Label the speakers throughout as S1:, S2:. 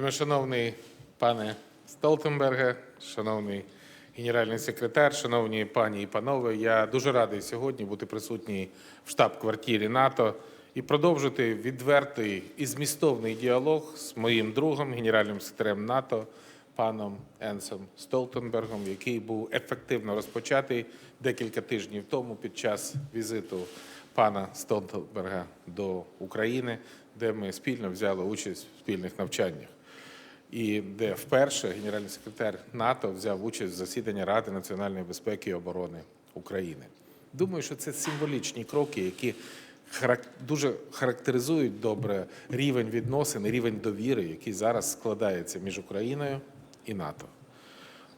S1: Вельмишановний пане Столтенберге, шановний генеральний секретар, шановні пані і панове, я дуже радий сьогодні бути присутній в штаб-квартирі НАТО і продовжити відвертий і змістовний діалог з моїм другом, генеральним секретарем НАТО, паном Енсом Столтенбергом, який був ефективно розпочатий декілька тижнів тому під час візиту пана Столтенберга до України, де ми спільно взяли участь в спільних навчаннях і де вперше генеральний секретар НАТО взяв участь в засіданні Ради національної безпеки і оборони України. Думаю, що це символічні кроки, які дуже характеризують добре рівень відносин, рівень довіри, який зараз складається між Україною і НАТО.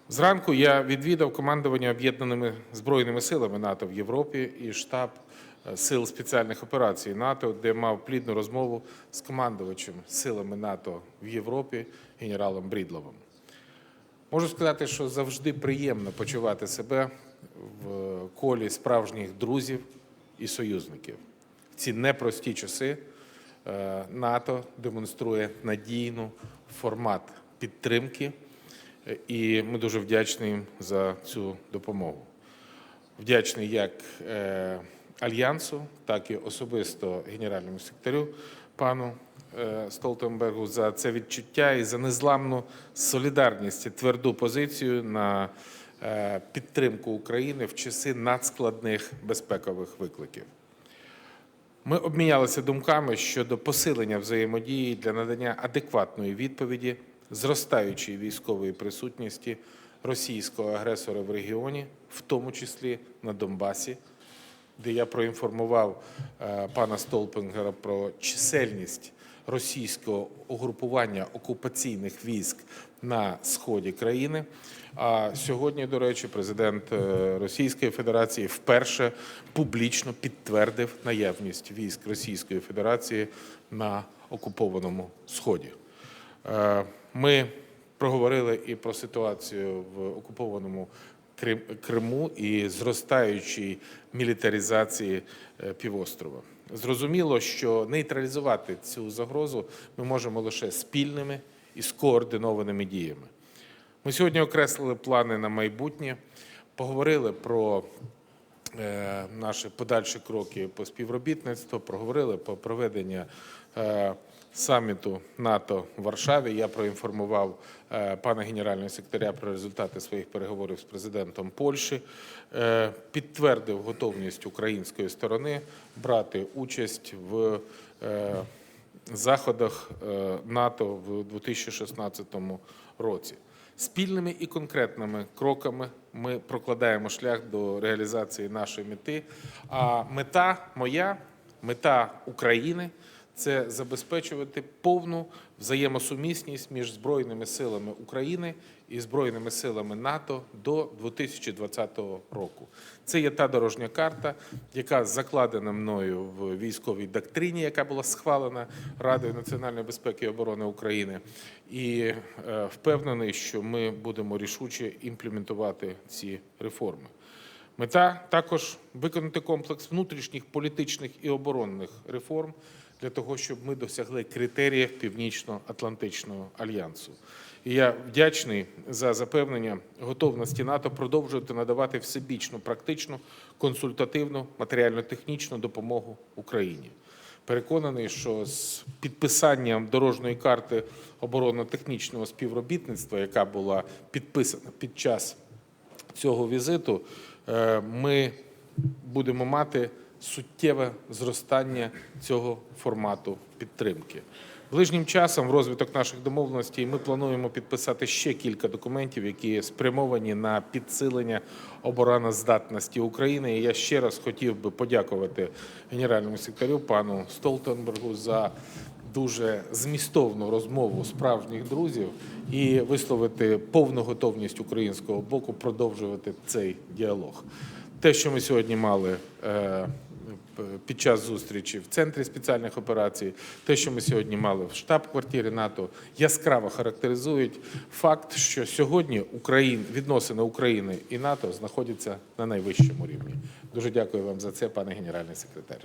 S1: Зранку я відвідав командування об'єднаними збройними силами НАТО в Європі і штаб сил спеціальних операцій НАТО, де мав плідну розмову з командувачем силами НАТО в Європі генералом Брідловим. Можу сказати, що завжди приємно почувати себе в колі справжніх друзів і союзників. В ці непрості часи е, НАТО демонструє надійну формат підтримки, і ми дуже вдячні їм за цю допомогу. Вдячний як е, Альянсу, так і особисто генеральному секретарю пану е, Столтенбергу за це відчуття і за незламну солідарність і тверду позицію на е, підтримку України в часи надскладних безпекових викликів. Ми обмінялися думками щодо посилення взаємодії для надання адекватної відповіді зростаючої військової присутності російського агресора в регіоні, в тому числі на Донбасі, де я проінформував е, пана Столпенгера про чисельність російського угрупування окупаційних військ на сході країни. А сьогодні, до речі, президент е, Російської Федерації вперше публічно підтвердив наявність військ Російської Федерації на окупованому сході. Е, Ми проговорили і про ситуацію в окупованому Криму і зростаючій мілітаризації е, півострова. Зрозуміло, що нейтралізувати цю загрозу ми можемо лише спільними і скоординованими діями. Ми сьогодні окреслили плани на майбутнє, поговорили про наші подальші кроки по співробітництву, проговорили про проведення е, саміту НАТО в Варшаві. Я проінформував е, пана генерального секретаря про результати своїх переговорів з президентом Польщі, е, підтвердив готовність української сторони брати участь в е, заходах е, НАТО в 2016 році. Спільними і конкретними кроками ми прокладаємо шлях до реалізації нашої мети. А мета моя, мета України це забезпечувати повну взаємосумісність між Збройними силами України і Збройними силами НАТО до 2020 року. Це є та дорожня карта, яка закладена мною в військовій доктрині, яка була схвалена Радою національної безпеки і оборони України. І е, впевнений, що ми будемо рішуче імплементувати ці реформи. Мета також виконати комплекс внутрішніх політичних і оборонних реформ для того, щоб ми досягли критеріїв Північно-Атлантичного альянсу. І я вдячний за запевнення готовності НАТО продовжувати надавати всебічну, практичну, консультативну, матеріально-технічну допомогу Україні. Переконаний, що з підписанням дорожньої карти оборонно-технічного співробітництва, яка була підписана під час цього візиту, е, ми будемо мати суттєве зростання цього формату підтримки. Ближнім часом в розвиток наших домовленостей ми плануємо підписати ще кілька документів, які спрямовані на підсилення обороноздатності України. І я ще раз хотів би подякувати генеральному секретарю пану Столтенбергу за дуже змістовну розмову справжніх друзів і висловити повну готовність українського боку продовжувати цей діалог. Те, що ми сьогодні мали е, під час зустрічі в центрі спеціальних операцій, те, що ми сьогодні мали в штаб-квартирі НАТО, яскраво характеризують факт, що сьогодні Україн, відносини України і НАТО знаходяться на найвищому рівні. Дуже дякую вам за це, пане генеральний секретар.